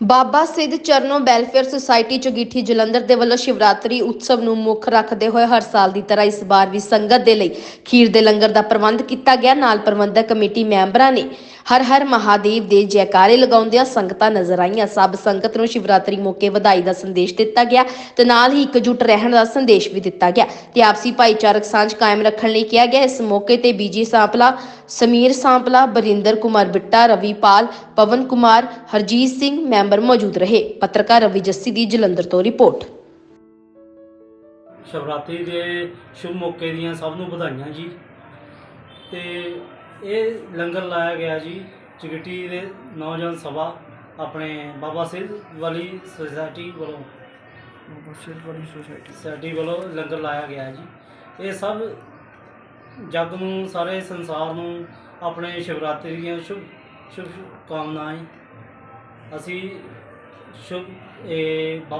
ਬਾਬਾ Sidh Charno welfare society Chugitti Jalandhar ਦੇ ਵੱਲੋਂ ਸ਼ਿਵਰਾਤਰੀ ਉਤਸਵ ਨੂੰ ਮੁੱਖ ਰੱਖਦੇ ਹੋਏ ਹਰ ਸਾਲ ਦੀ ਤਰ੍ਹਾਂ ਇਸ ਵਾਰ ਵੀ ਸੰਗਤ ਦੇ ਲਈ ਖੀਰ ਦੇ ਲੰਗਰ ਦਾ ਪ੍ਰਬੰਧ ਕੀਤਾ ਗਿਆ। ਨਾਲ ਪ੍ਰਬੰਧਕ ਕਮੇਟੀ ਮੈਂਬਰਾਂ ਨੇ ਹਰ ਹਰ ਮਹਾਦੇਵ ਦੇ ਜੈਕਾਰੇ ਲਗਾਉਂਦਿਆਂ ਸੰਗਤਾਂ ਨਜ਼ਰ ਆਈਆਂ। ਸਭ ਸੰਗਤ ਨੂੰ ਸ਼ਿਵਰਾਤਰੀ ਮੌਕੇ ਵਧਾਈ ਦਾ ਸੰਦੇਸ਼ ਦਿੱਤਾ ਗਿਆ ਤੇ ਨਾਲ ਹੀ ਇਕਜੁੱਟ ਰਹਿਣ ਦਾ ਸੰਦੇਸ਼ ਵੀ ਦਿੱਤਾ ਗਿਆ। ਤੇ ਆਪਸੀ ਭਾਈਚਾਰਕ ਸਾਂਝ ਕਾਇਮ ਰੱਖਣ ਲਈ ਕਿਹਾ ਗਿਆ। ਇਸ ਮੌਕੇ ਤੇ ਬੀਜੀ ਸਾਂਪਲਾ, ਸਮੀਰ ਸਾਂਪਲਾ, ਬਰਿੰਦਰ ਕੁਮਾਰ ਬਿੱਟਾ ਰਵੀਪਾਲ ਪਵਨ ਕੁਮਾਰ, ਹਰਜੀਤ ਸਿੰਘ ਮੈਂਬਰ ਮੌਜੂਦ ਰਹੇ। ਪੱਤਰਕਾਰ ਰਵੀ ਜੱਸੀ ਦੀ ਜਲੰਧਰ ਤੋਂ ਰਿਪੋਰਟ। ਸ਼ਿਵਰਾਤਰੀ ਦੇ ਸ਼ੁਭ ਮੌਕੇ ਦੀਆਂ ਸਭ ਨੂੰ ਵਧਾਈਆਂ ਜੀ। ਤੇ ਇਹ ਲੰਗਰ ਲਾਇਆ ਗਿਆ ਜੀ ਚਗਟੀ ਦੇ ਨੌਜਵਾਨ ਸਭਾ ਆਪਣੇ ਬਾਬਾ ਸਿੱਧ ਵਾਲੀ ਸੁਸਾਇਟੀ ਵੱਲੋਂ। ਬਸਿਲ ਵਾਲੀ ਸੋਸਾਇਟੀ ਸਾਡੀ ਵੱਲੋਂ ਲੰਗਰ ਲਾਇਆ ਗਿਆ ਜੀ। ਇਹ ਸਭ ਜਗ ਨੂੰ ਸਾਰੇ ਸੰਸਾਰ ਨੂੰ ਆਪਣੇ ਸ਼ਿਵਰਾਤਰੀ ਦੀਆਂ ਸ਼ੁਭ ਸ਼ੁਭ ਕਾਮਨਾਵਾਂ ਅਸੀਂ ਸ਼ੁਭ ਇਹ ਬਾਬਾ